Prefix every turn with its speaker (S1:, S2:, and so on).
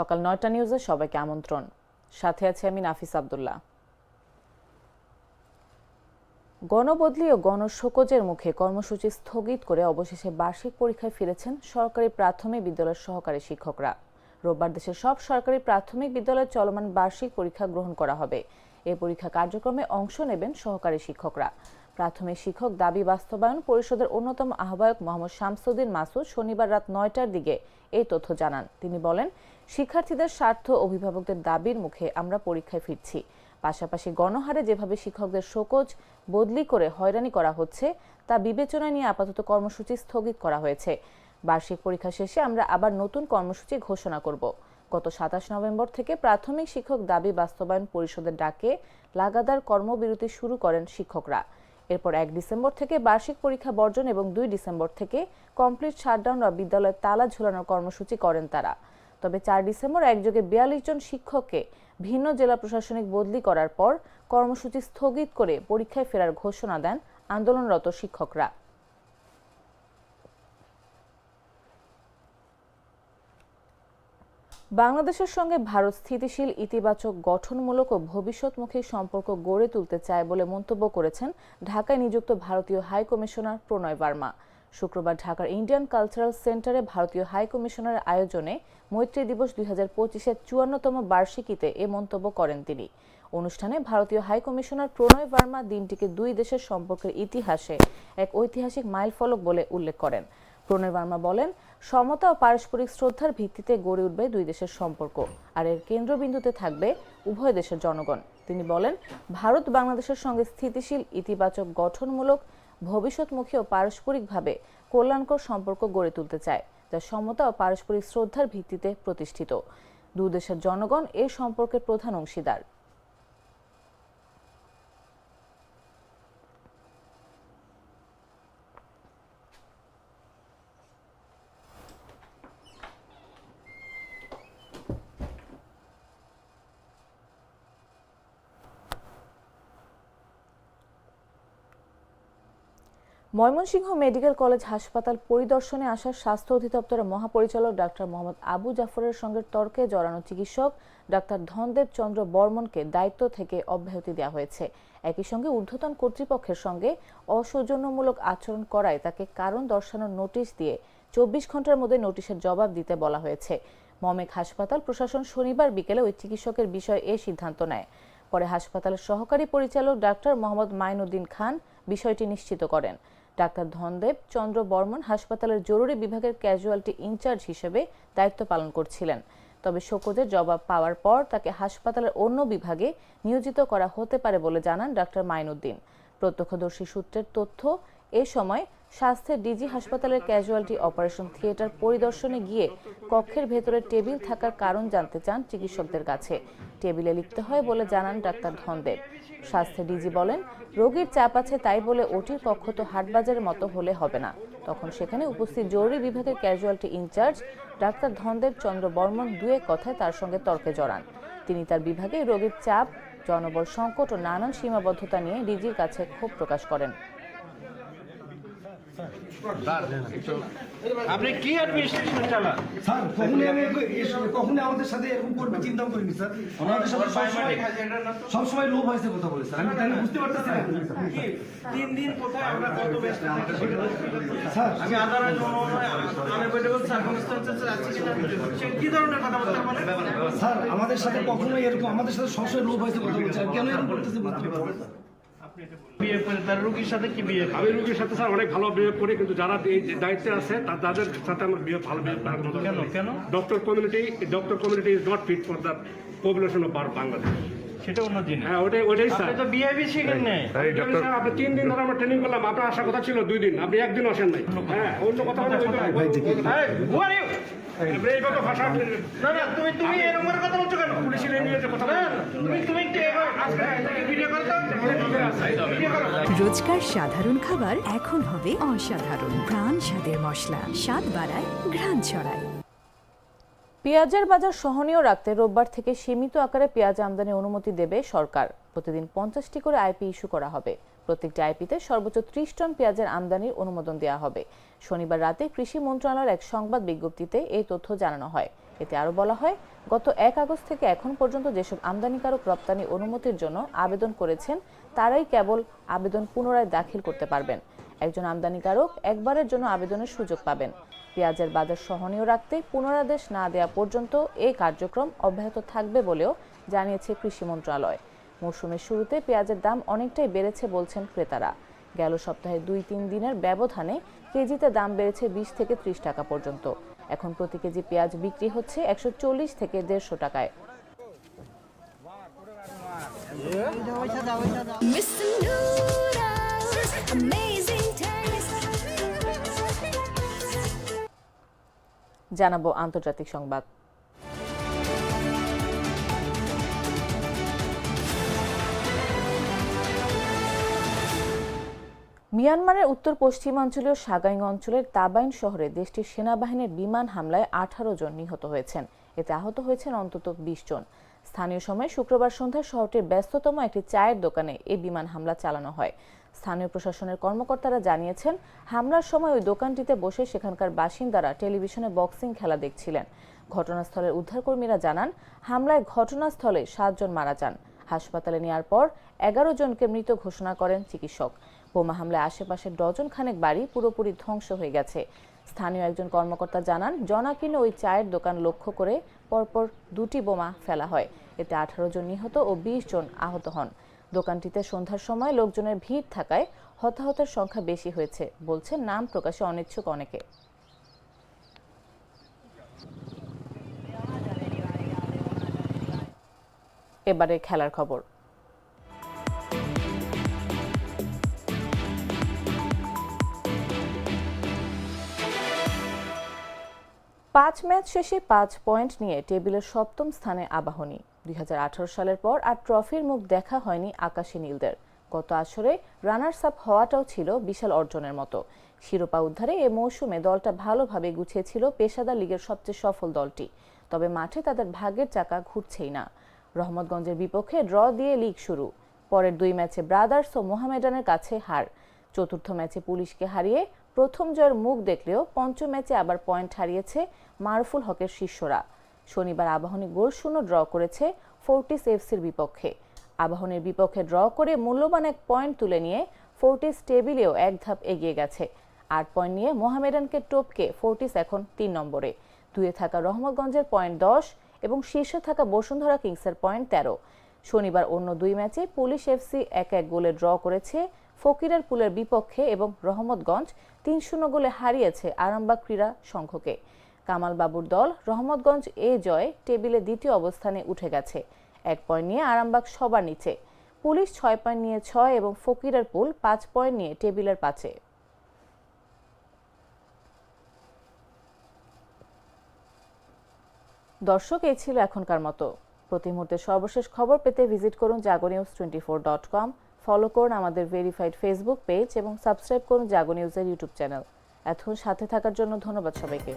S1: সকাল নয়টা নিউজে সবাইকে আমন্ত্রণ। সাথে আছে আমি নাফিস আবদুল্লাহ। গণবদলি ও গণশোকজের মুখে কর্মসূচি স্থগিত করে অবশেষে বার্ষিক পরীক্ষায় ফিরেছেন সরকারি প্রাথমিক বিদ্যালয়ের সহকারী শিক্ষকরা। রোববার দেশের সব সরকারি প্রাথমিক বিদ্যালয়ে চলমান বার্ষিক পরীক্ষা গ্রহণ করা হবে। এই পরীক্ষা কার্যক্রমে অংশ নেবেন সহকারী শিক্ষকরা। প্রাথমিক শিক্ষক দাবি বাস্তবায়ন পরিষদের অন্যতম আহ্বায়ক মোহাম্মদ শামসুদ্দিন মাসুদ শনিবার রাত নয়টার দিকে এই তথ্য জানান। তিনি বলেন, শিক্ষার্থীদের স্বার্থ অভিভাবকদের দাবির মুখে আমরা পরীক্ষায় ফিরছি। পাশাপাশি গণহারে যেভাবে শিক্ষকদের শোকজ বদলি করে হয়রানি করা হচ্ছে, তা বিবেচনায় নিয়ে আপাতত কর্মসূচি স্থগিত করা হয়েছে। বার্ষিক পরীক্ষা শেষে আমরা আবার নতুন কর্মসূচি ঘোষণা করব। গত সাতাশ নভেম্বর থেকে প্রাথমিক শিক্ষক দাবি বাস্তবায়ন পরিষদের ডাকে লাগাতার কর্মবিরতি শুরু করেন শিক্ষকরা। এরপর এক ডিসেম্বর থেকে বার্ষিক পরীক্ষা বর্জন এবং দুই ডিসেম্বর থেকে কমপ্লিট শাটডাউন বা বিদ্যালয়ে তালা ঝুলানোর কর্মসূচি করেন তারা। তবে চার ডিসেম্বর একযোগে বিয়াল্লিশ জন শিক্ষককে ভিন্ন জেলা প্রশাসনিক বদলি করার পর কর্মসূচি স্থগিত করে পরীক্ষায় ফেরার ঘোষণা দেন আন্দোলনরত শিক্ষকরা। বাংলাদেশের সঙ্গে ভারত স্থিতিশীল, ইতিবাচক, গঠনমূলক ও ভবিষ্যৎমুখী সম্পর্ক গড়ে তুলতে চায় বলে মন্তব্য করেছেন ঢাকায় নিযুক্ত ভারতীয় হাই কমিশনার প্রণয় বার্মা শুক্রবার ঢাকার ইন্ডিয়ান কালচারাল সেন্টারে ভারতীয় হাই কমিশনারের আয়োজনে মৈত্রী দিবস দুই হাজার পঁচিশের চুয়ান্নতম বার্ষিকীতে এ মন্তব্য করেন তিনি। অনুষ্ঠানে ভারতীয় হাই কমিশনার প্রণয় বার্মা দিনটিকে দুই দেশের সম্পর্কের ইতিহাসে এক ঐতিহাসিক মাইলফলক বলে উল্লেখ করেন। প্রণয় বার্মা বলেন, সমতা ও পারস্পরিক শ্রদ্ধার ভিত্তিতে গড়ে উঠবে দুই দেশের সম্পর্ক। আর এর কেন্দ্রবিন্দুতে থাকবে উভয় দেশের জনগণ। তিনি বলেন, ভারত বাংলাদেশের সঙ্গে স্থিতিশীল, ইতিবাচক, গঠনমূলক, ভবিষ্যৎমুখী ও পারস্পরিকভাবে কল্যাণকর সম্পর্ক গড়ে তুলতে চায়, যা সমতা ও পারস্পরিক শ্রদ্ধার ভিত্তিতে প্রতিষ্ঠিত। দু দেশের জনগণ এ সম্পর্কের প্রধান অংশীদার। ময়মনসিংহ মেডিকেল কলেজ হাসপাতাল পরিদর্শনে আসা স্বাস্থ্য অধিদপ্তরের মহাপরিচালক ডাক্তার মোহাম্মদ আবু জাফরের সঙ্গে তর্কে জড়ানো চিকিৎসক ডাক্তার ধনদেব চন্দ্র বর্মনকে দায়িত্ব থেকে অব্যাহতি দেওয়া হয়েছে। একই সঙ্গে ঊর্ধ্বতন কর্তৃপক্ষের সঙ্গে অসৌজন্যমূলক আচরণ করায় তাকে কারণ দর্শানোর নোটিশ দিয়ে চব্বিশ ঘণ্টার মধ্যে নোটিশের জবাব দিতে বলা হয়েছে। মমেক হাসপাতাল প্রশাসন শনিবার বিকেলে ওই চিকিৎসকের বিষয়ে এ সিদ্ধান্ত নেয়। পরে হাসপাতালের সহকারী পরিচালক ডাক্তার মোহাম্মদ মাইনুদ্দিন খান বিষয়টি নিশ্চিত করেন। ডাক্তার ধনদেব চন্দ্র বর্মন হাসপাতালের জরুরি বিভাগের ক্যাজুয়ালিটি ইনচার্জ হিসেবে দায়িত্ব পালন করছিলেন। তবে শোকজের জবাব পাওয়ার পর তাকে হাসপাতালের অন্য বিভাগে নিয়োজিত করা হতে পারে বলে জানান ডাক্তার মাইনুদ্দিন। প্রত্যক্ষদর্শী সূত্রের তথ্য, এ সময় স্বাস্থ্যের ডিজি হাসপাতালের ক্যাজুয়ালিটি অপারেশন থিয়েটার পরিদর্শনে গিয়ে কক্ষের ভেতরে টেবিল থাকার কারণ জানতে চান চিকিৎসকদের কাছে। টেবিলে লিখতে হয় বলে জানান ডাক্তার ধনদেব। স্বাস্থ্য ডিজি বলেন, রোগীর চাপ আছে তাই বলে ওটির কক্ষ তো হাটবাজারের মতো হলে হবে না। তখন সেখানে উপস্থিত জরুরি বিভাগের casualty incharge doctor Dhanadev Chandra Barman দুয়েক কথায় তার সঙ্গে তর্কে জড়ান। তিনি তার বিভাগে রোগীর চাপ, জনবল সংকট ও নানান সীমাবদ্ধতা নিয়ে ডিজির কাছে ক্ষোভ প্রকাশ করেন।
S2: আপনি কি অ্যাডমিনিস্ট্রেশন চালান?
S3: স্যার আমি আমাদের সাথে এরকম করবে চিন্তাও করিনি স্যার। আমাদের সাথে সবসময় সবসময় লোভ হয়েছে কথা বলে স্যার। আমি তাই বুঝতে পারতেছি না।
S2: তিন দিন কোথায় আমরা কত ব্যস্ত থাকি?
S3: স্যার।
S2: আমি আছে কি ধরনের কথাবার্তা বলে?
S3: স্যার আমাদের সাথে কখনোই এরকম আমাদের সাথে সবসময় লোভ হয়েছে কথা বলছে। কেন এরকম করতেছে? বুঝতে না।
S2: করে তার রুগীর সাথে কি বিয়ে
S4: আমি রুগীর সাথে স্যার অনেক ভালো বিহেভ করি কিন্তু যারা এই দায়িত্বে আছে তাদের সাথে আমার বিহেভ ভালো বিহেভ করার মতো
S2: কেন? কেন?
S4: Doctor community doctor community is not fit for the population of Bangladesh
S2: সেটা অন্য জিনিস।
S4: হ্যাঁ ওটাই ওটাই স্যার।
S2: তো বিহেভি শিখেন নাই।
S4: স্যার, আপনি তিন দিন ধরে আমরা ট্রেনিং করলাম আপনার আসার কথা ছিল দুই দিন আপনি একদিন আসেন নাই। হ্যাঁ অন্য কথা
S5: রোজকার সাধারণ খাবার এখন হবে অসাধারণ। প্রাণ স্বাদের মশলা, স্বাদ বাড়ায়, ঘ্রাণ ছড়ায়।
S1: পেঁয়াজের বাজার সহনীয় রাখতে রোববার থেকে সীমিত আকারে পেঁয়াজ আমদানি অনুমতি দেবে সরকার। প্রতিদিন পঞ্চাশটি করে আইপি ইস্যু করা হবে। প্রত্যেকটি আইপিতে সর্বোচ্চ ত্রিশ টন পেঁয়াজের আমদানির অনুমোদন দেওয়া হবে। শনিবার রাতে কৃষি মন্ত্রণালয়ের এক সংবাদ বিজ্ঞপ্তিতে এই তথ্য জানানো হয়। এতে আরও বলা হয়, গত এক আগস্ট থেকে এখন পর্যন্ত যেসব আমদানিকারক রপ্তানি অনুমতির জন্য আবেদন করেছেন, তারাই কেবল আবেদন পুনরায় দাখিল করতে পারবেন। একজন আমদানিকারক একবারের জন্য আবেদনের সুযোগ পাবেন। পেঁয়াজের বাজার সহনীয় রাখতে পুনরাদেশ না দেওয়া পর্যন্ত এই কার্যক্রম অব্যাহত থাকবে বলেও জানিয়েছে কৃষি মন্ত্রণালয়। মৌসুমের শুরুতে পেঁয়াজের দাম অনেকটাই বেড়েছে বলছেন ক্রেতারা। গেল সপ্তাহে দুই তিন দিনের ব্যবধানে কেজিতে দাম বেড়েছে বিশ থেকে ত্রিশ টাকা পর্যন্ত। এখন প্রতি কেজি পেঁয়াজ বিক্রি হচ্ছে একশো চল্লিশ থেকে দেড়শো টাকায়. জানাব আন্তর্জাতিক সংবাদ। মিয়ানমারের উত্তর পশ্চিমাঞ্চলীয় সাগাইং অঞ্চলের তাবাইন শহরে দেশটির সেনাবাহিনীর বিমান হামলায় আঠারো জন নিহত হয়েছেন। এতে আহত হয়েছেন অন্তত বিশ জন। স্থানীয় সময় শুক্রবার সন্ধ্যায় শহরটির ব্যস্ততম একটি চায়ের দোকানে এই বিমান হামলা চালানো হয়। স্থানীয় প্রশাসনের কর্মকর্তারা জানিয়েছেন, হামলার সময় ওই দোকানটিতে বসে সেখানকার বাসিন্দারা টেলিভিশনে বক্সিং খেলা দেখছিলেন। ঘটনাস্থলের উদ্ধারকর্মীরা জানান, হামলায় ঘটনাস্থলে সাতজন মারা যান। হাসপাতালে নেওয়ার পর এগারো জনকে মৃত ঘোষণা করেন চিকিৎসক। বোমা হামলায় আশেপাশের ডজন খানেক বাড়ি পুরোপুরি ধ্বংস হয়ে গেছে। স্থানীয় একজন কর্মকর্তা জানান জনাকিনে ওই চায়ের দোকান লক্ষ্য করে পরপর দুটি বোমা ফেলা হয়। এতে আঠারো জন নিহত ও বিশ জন আহত হন। দোকানটিতে সন্ধ্যার সময় লোকজনের ভিড় থাকায় হতাহতের সংখ্যা বেশি হয়েছে বলছে নাম প্রকাশে অনিচ্ছুক অনেকে। এবারে খেলার খবর। পাঁচ ম্যাচ শেষে পাঁচ পয়েন্ট নিয়ে টেবিলের সপ্তম স্থানে আবাহনী। দুই হাজার আঠারো সালের পর আর ট্রফির মুখ দেখা হয়নি আকাশী নীলদের। গত আসরে রানার্স আপ হওয়াটাও ছিল বিশাল অর্জনের মতো। শিরোপা উদ্ধারে এ মৌসুমে দলটা ভালোভাবে গুছিয়েছিল পেশাদার লিগের সবচেয়ে সফল দলটি। তবে মাঠে তাদের ভাগ্যের চাকা ঘুরছেই না। রহমতগঞ্জের বিপক্ষে ড্র দিয়ে লিগ শুরু। পরের দুই ম্যাচে ব্রাদার্স ও মোহামেডানের কাছে হার। চতুর্থ ম্যাচে পুলিশকে হারিয়ে প্রথম জয়ের মুখ দেখলেও পঞ্চম ম্যাচে আবার পয়েন্ট হারিয়েছে মারফুল হকের শিষ্যরা। শনিবার আবাহনী গোল শূন্য ড্র করেছে ফোর্টিস এফসির বিপক্ষে। আবাহনীর বিপক্ষে ড্র করে মূল্যবান এক পয়েন্ট তুলে নিয়ে ফোর্টিস টেবিলেও এক ধাপ এগিয়ে গেছে। আট পয়েন্ট নিয়ে মোহামেডানকে টপকে ফোর্টিস এখন তিন নম্বরে। দুয়ে থাকা রহমতগঞ্জের পয়েন্ট দশ এবং শীর্ষে থাকা বসুন্ধরা কিংসের পয়েন্ট তেরো। শনিবার অন্য দুই ম্যাচে পুলিশ এফসি এক এক গোলে ড্র করেছে। ফকিরের পুলের বিপক্ষে এবং রহমতগঞ্জ তিন শূন্য গোলে হারিয়েছে আরামবাগ ক্রীড়া সংঘকে। কামাল বাবুর দল রহমতগঞ্জ এ জয়ে টেবিলে দ্বিতীয় অবস্থানে উঠে গেছে। এক পয়েন্ট নিয়ে আরামবাগ সবার নিচে। পুলিশ ছয় পয়েন্ট নিয়ে ছয় এবং ফকিরের পুল পাঁচ পয়েন্ট নিয়ে টেবিলের পাঁচে। দর্শক, এই ছিল এখনকার মতো। প্রতি মুহূর্তে সর্বশেষ খবর পেতে ভিজিট করুন Jago news twenty four dot com. Follow করুন আমাদের ভেরিফাইড ফেসবুক পেজ এবং সাবস্ক্রাইব করুন জাগো নিউজের ইউটিউব চ্যানেল। এতক্ষণ সাথে থাকার জন্য ধন্যবাদ সবাইকে।